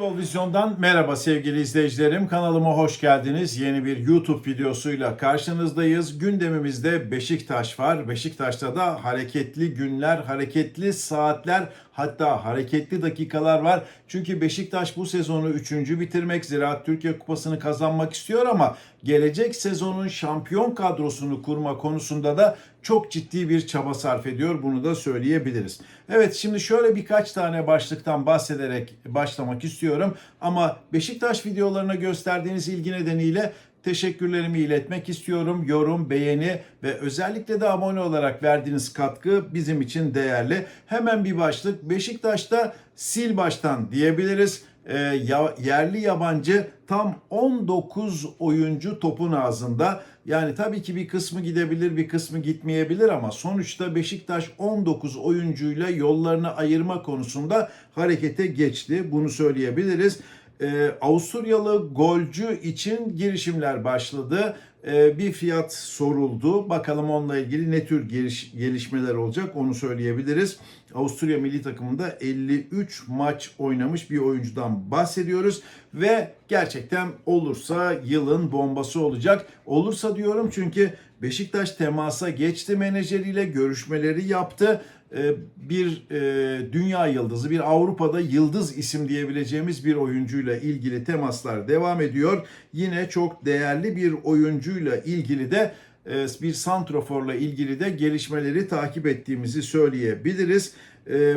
Futbol Vizyon'dan merhaba sevgili izleyicilerim. Kanalıma hoş geldiniz. Yeni bir YouTube videosuyla karşınızdayız. Gündemimizde Beşiktaş var. Beşiktaş'ta da hareketli günler, hareketli saatler, hatta hareketli dakikalar var. Çünkü Beşiktaş bu sezonu 3. bitirmek, Ziraat Türkiye Kupası'nı kazanmak istiyor ama gelecek sezonun şampiyon kadrosunu kurma konusunda da çok ciddi bir çaba sarf ediyor. Bunu da söyleyebiliriz. Evet şimdi şöyle birkaç tane başlıktan bahsederek başlamak istiyorum. Ama Beşiktaş videolarına gösterdiğiniz ilgi nedeniyle teşekkürlerimi iletmek istiyorum. Yorum, beğeni ve özellikle de abone olarak verdiğiniz katkı bizim için değerli. Hemen bir başlık. Beşiktaş'ta sil baştan diyebiliriz. Ee, ya- yerli yabancı tam 19 oyuncu topun ağzında. Yani tabii ki bir kısmı gidebilir, bir kısmı gitmeyebilir ama sonuçta Beşiktaş 19 oyuncuyla yollarını ayırma konusunda harekete geçti. Bunu söyleyebiliriz. Ee, Avusturyalı golcü için girişimler başladı. Ee, bir fiyat soruldu. Bakalım onunla ilgili ne tür geliş- gelişmeler olacak onu söyleyebiliriz. Avusturya milli takımında 53 maç oynamış bir oyuncudan bahsediyoruz ve gerçekten olursa yılın bombası olacak. Olursa diyorum çünkü Beşiktaş temasa geçti menajeriyle görüşmeleri yaptı e, bir e, dünya yıldızı, bir Avrupa'da yıldız isim diyebileceğimiz bir oyuncuyla ilgili temaslar devam ediyor. Yine çok değerli bir oyuncuyla ilgili de e, bir santroforla ilgili de gelişmeleri takip ettiğimizi söyleyebiliriz. E,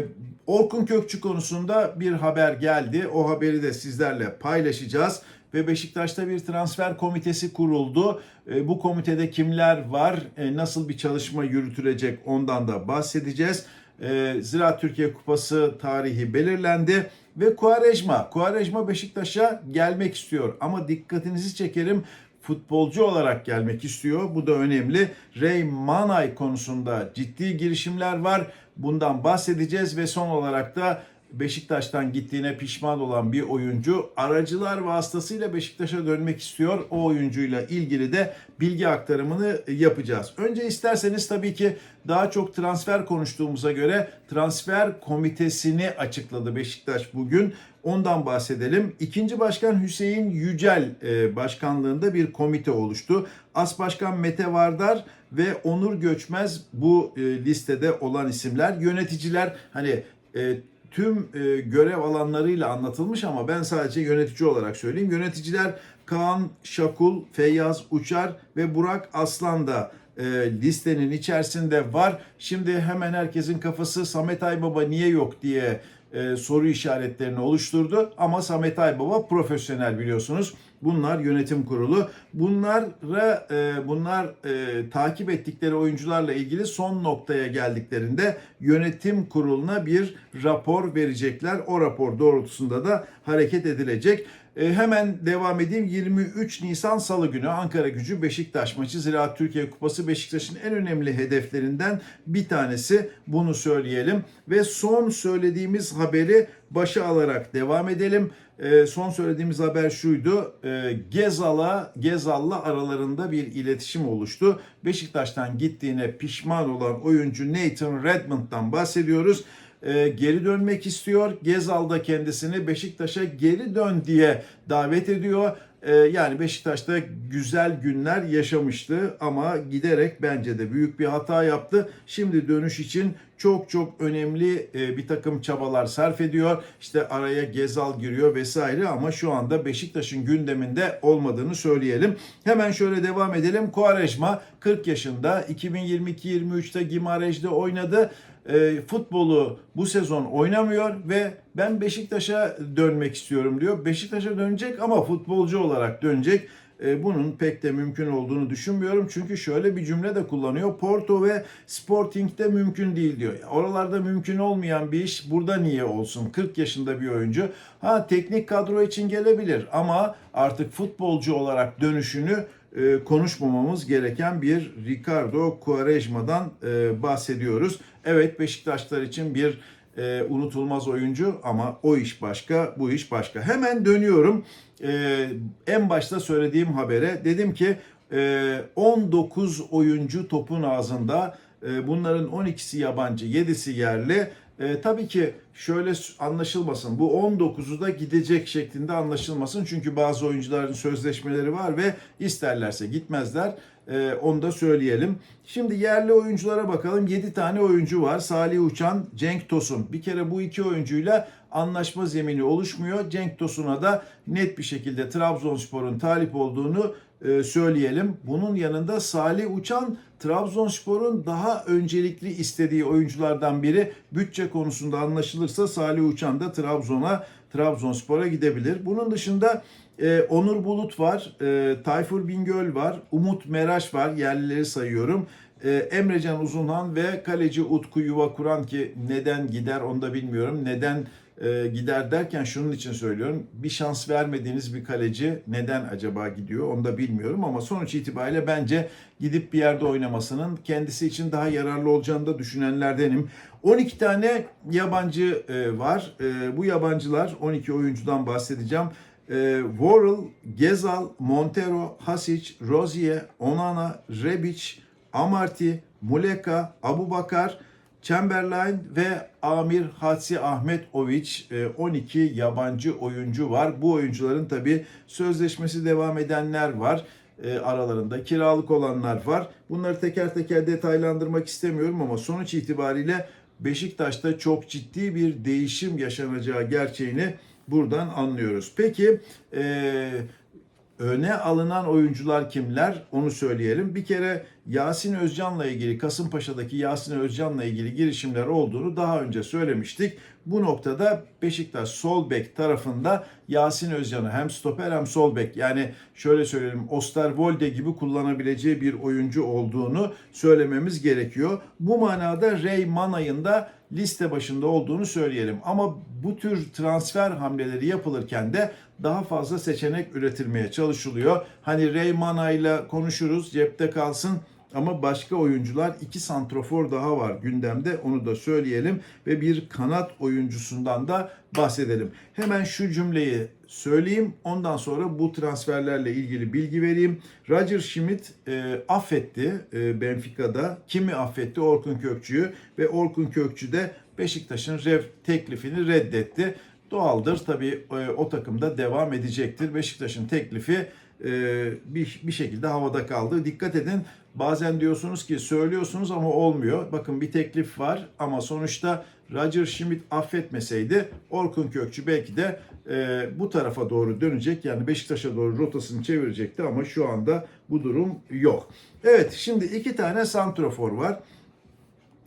Orkun Kökçü konusunda bir haber geldi. O haberi de sizlerle paylaşacağız ve Beşiktaş'ta bir transfer komitesi kuruldu. E, Bu komitede kimler var, e, nasıl bir çalışma yürütülecek ondan da bahsedeceğiz. Ziraat Türkiye Kupası tarihi belirlendi ve Kuarejma, Kuarejma Beşiktaş'a gelmek istiyor ama dikkatinizi çekerim futbolcu olarak gelmek istiyor. Bu da önemli. Ray Manay konusunda ciddi girişimler var. Bundan bahsedeceğiz ve son olarak da Beşiktaş'tan gittiğine pişman olan bir oyuncu aracılar vasıtasıyla Beşiktaş'a dönmek istiyor. O oyuncuyla ilgili de bilgi aktarımını yapacağız. Önce isterseniz tabii ki daha çok transfer konuştuğumuza göre transfer komitesini açıkladı Beşiktaş bugün. Ondan bahsedelim. İkinci başkan Hüseyin Yücel e, başkanlığında bir komite oluştu. As Başkan Mete Vardar ve Onur Göçmez bu e, listede olan isimler. Yöneticiler hani e, tüm e, görev alanlarıyla anlatılmış ama ben sadece yönetici olarak söyleyeyim. Yöneticiler Kaan Şakul, Feyyaz Uçar ve Burak Aslan da e, listenin içerisinde var. Şimdi hemen herkesin kafası Samet Aybaba niye yok diye e, soru işaretlerini oluşturdu. Ama Samet Aybaba profesyonel biliyorsunuz. Bunlar yönetim kurulu. Bunlara e, bunlar e, takip ettikleri oyuncularla ilgili son noktaya geldiklerinde yönetim kuruluna bir rapor verecekler. O rapor doğrultusunda da hareket edilecek. E, hemen devam edeyim. 23 Nisan Salı günü Ankara Gücü Beşiktaş maçı Ziraat Türkiye Kupası Beşiktaş'ın en önemli hedeflerinden bir tanesi. Bunu söyleyelim ve son söylediğimiz haberi başa alarak devam edelim. E, son söylediğimiz haber şuydu. E, Gezal'a Gezal'la aralarında bir iletişim oluştu. Beşiktaş'tan gittiğine pişman olan oyuncu Nathan Redmond'dan bahsediyoruz e, geri dönmek istiyor. Gezal da kendisini Beşiktaş'a geri dön diye davet ediyor. E, yani Beşiktaş'ta güzel günler yaşamıştı ama giderek bence de büyük bir hata yaptı. Şimdi dönüş için çok çok önemli e, bir takım çabalar sarf ediyor. İşte araya Gezal giriyor vesaire ama şu anda Beşiktaş'ın gündeminde olmadığını söyleyelim. Hemen şöyle devam edelim. Quaresma 40 yaşında 2022-23'te Gimarej'de oynadı e, futbolu bu sezon oynamıyor ve ben Beşiktaş'a dönmek istiyorum diyor. Beşiktaş'a dönecek ama futbolcu olarak dönecek. E, bunun pek de mümkün olduğunu düşünmüyorum. Çünkü şöyle bir cümle de kullanıyor. Porto ve Sporting'de mümkün değil diyor. Oralarda mümkün olmayan bir iş burada niye olsun? 40 yaşında bir oyuncu. Ha teknik kadro için gelebilir ama artık futbolcu olarak dönüşünü e, konuşmamamız gereken bir Ricardo Quaresma'dan e, bahsediyoruz. Evet Beşiktaşlar için bir e, unutulmaz oyuncu ama o iş başka, bu iş başka. Hemen dönüyorum e, en başta söylediğim habere. Dedim ki e, 19 oyuncu topun ağzında. E, bunların 12'si yabancı, 7'si yerli. E, tabii ki şöyle anlaşılmasın. Bu 19'u da gidecek şeklinde anlaşılmasın. Çünkü bazı oyuncuların sözleşmeleri var ve isterlerse gitmezler. E, onu da söyleyelim. Şimdi yerli oyunculara bakalım. 7 tane oyuncu var. Salih Uçan, Cenk Tosun. Bir kere bu iki oyuncuyla anlaşma zemini oluşmuyor. Cenk Tosun'a da net bir şekilde Trabzonspor'un talip olduğunu e, söyleyelim. Bunun yanında Salih Uçan Trabzonspor'un daha öncelikli istediği oyunculardan biri. Bütçe konusunda anlaşılırsa Salih Uçan da Trabzon'a Trabzonspor'a gidebilir. Bunun dışında e, Onur Bulut var, e, Tayfur Bingöl var, Umut Meraş var. Yerlileri sayıyorum. E, Emrecan Uzunhan ve kaleci Utku Yuvakuran ki neden gider onu da bilmiyorum. Neden e, gider derken şunun için söylüyorum. Bir şans vermediğiniz bir kaleci neden acaba gidiyor onu da bilmiyorum ama sonuç itibariyle bence gidip bir yerde oynamasının kendisi için daha yararlı olacağını da düşünenlerdenim. 12 tane yabancı e, var. E, bu yabancılar 12 oyuncudan bahsedeceğim. E, Worrell, Gezal, Montero, Hasic, Rozier, Onana, Rebic, Amarty, Muleka, Abubakar, Chamberlain ve Amir Hatsi Ahmetoviç e, 12 yabancı oyuncu var. Bu oyuncuların tabi sözleşmesi devam edenler var. E, aralarında kiralık olanlar var. Bunları teker teker detaylandırmak istemiyorum ama sonuç itibariyle Beşiktaş'ta çok ciddi bir değişim yaşanacağı gerçeğini buradan anlıyoruz. Peki e, öne alınan oyuncular kimler onu söyleyelim. Bir kere Yasin Özcan'la ilgili Kasımpaşa'daki Yasin Özcan'la ilgili girişimler olduğunu daha önce söylemiştik. Bu noktada Beşiktaş sol bek tarafında Yasin Özcan'ı hem stoper hem sol bek yani şöyle söyleyelim Osterwolde gibi kullanabileceği bir oyuncu olduğunu söylememiz gerekiyor. Bu manada Ray Manay'ın da liste başında olduğunu söyleyelim. Ama bu tür transfer hamleleri yapılırken de daha fazla seçenek üretilmeye çalışılıyor. Hani Ray Manay'la konuşuruz cepte kalsın ama başka oyuncular iki santrofor daha var gündemde onu da söyleyelim ve bir kanat oyuncusundan da bahsedelim. Hemen şu cümleyi söyleyeyim ondan sonra bu transferlerle ilgili bilgi vereyim. Roger Schmidt e, affetti e, Benfica'da. Kimi affetti? Orkun Kökçü'yü ve Orkun Kökçü de Beşiktaş'ın rev teklifini reddetti. Doğaldır tabii e, o takımda devam edecektir. Beşiktaş'ın teklifi bir, bir şekilde havada kaldı. Dikkat edin bazen diyorsunuz ki söylüyorsunuz ama olmuyor. Bakın bir teklif var ama sonuçta Roger Schmidt affetmeseydi Orkun Kökçü belki de e, bu tarafa doğru dönecek. Yani Beşiktaş'a doğru rotasını çevirecekti ama şu anda bu durum yok. Evet şimdi iki tane santrofor var.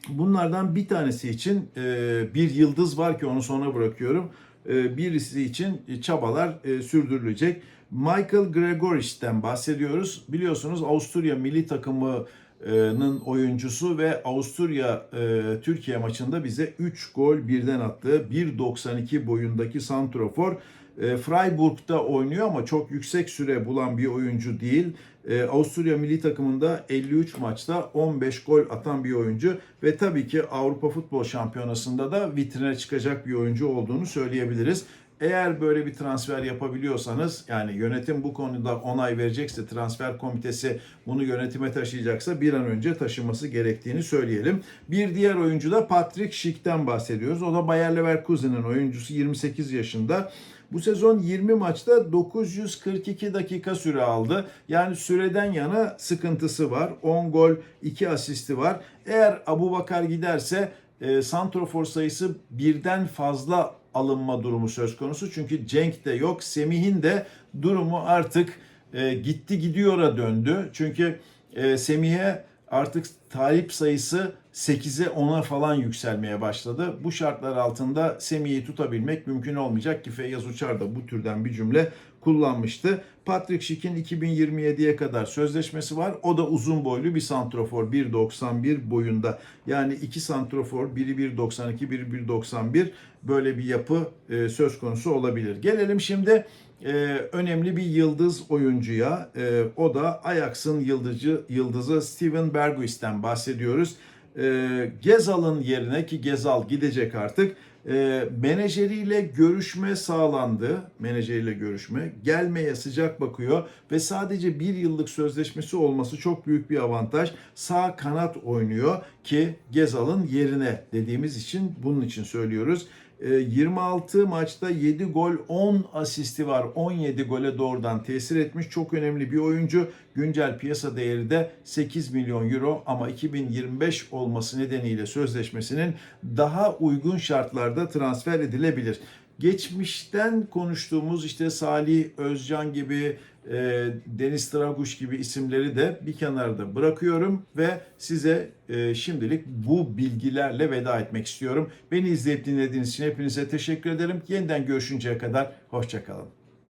Bunlardan bir tanesi için e, bir yıldız var ki onu sona bırakıyorum. E, birisi için çabalar e, sürdürülecek. Michael Gregoris'ten bahsediyoruz. Biliyorsunuz Avusturya milli takımının oyuncusu ve Avusturya e, Türkiye maçında bize 3 gol birden attı. 1.92 boyundaki santrofor. E, Freiburg'da oynuyor ama çok yüksek süre bulan bir oyuncu değil. E, Avusturya milli takımında 53 maçta 15 gol atan bir oyuncu ve tabii ki Avrupa Futbol Şampiyonası'nda da vitrine çıkacak bir oyuncu olduğunu söyleyebiliriz. Eğer böyle bir transfer yapabiliyorsanız yani yönetim bu konuda onay verecekse transfer komitesi bunu yönetime taşıyacaksa bir an önce taşıması gerektiğini söyleyelim. Bir diğer oyuncu da Patrick Schick'ten bahsediyoruz. O da Bayer Leverkusen'in oyuncusu 28 yaşında. Bu sezon 20 maçta 942 dakika süre aldı. Yani süreden yana sıkıntısı var. 10 gol, 2 asisti var. Eğer Abu Bakar giderse e, santrofor sayısı birden fazla alınma durumu söz konusu. Çünkü Cenk de yok. Semih'in de durumu artık e, gitti gidiyora döndü. Çünkü e, Semih'e artık talip sayısı 8'e 10'a falan yükselmeye başladı. Bu şartlar altında Semih'i tutabilmek mümkün olmayacak ki Feyyaz Uçar da bu türden bir cümle kullanmıştı. Patrick Schick'in 2027'ye kadar sözleşmesi var. O da uzun boylu bir santrofor 1.91 boyunda. Yani iki santrofor biri 1.92 biri 1.91 böyle bir yapı e, söz konusu olabilir. Gelelim şimdi e, önemli bir yıldız oyuncuya. E, o da Ajax'ın yıldızı, yıldızı Steven Berghuis'ten bahsediyoruz. E, Gezal'ın yerine ki Gezal gidecek artık e, menajeriyle görüşme sağlandı. Menajeriyle görüşme. Gelmeye sıcak bakıyor ve sadece bir yıllık sözleşmesi olması çok büyük bir avantaj. Sağ kanat oynuyor. ki Gezal'ın yerine dediğimiz için bunun için söylüyoruz. E, 26 maçta 7 gol 10 asisti var. 17 gole doğrudan tesir etmiş. Çok önemli bir oyuncu. Güncel piyasa değeri de 8 milyon euro ama 2025 olması nedeniyle sözleşmesinin daha uygun şartlarda transfer edilebilir. Geçmişten konuştuğumuz işte Salih Özcan gibi, e, Deniz Traguş gibi isimleri de bir kenarda bırakıyorum ve size e, şimdilik bu bilgilerle veda etmek istiyorum. Beni izleyip dinlediğiniz için hepinize teşekkür ederim. Yeniden görüşünceye kadar hoşçakalın.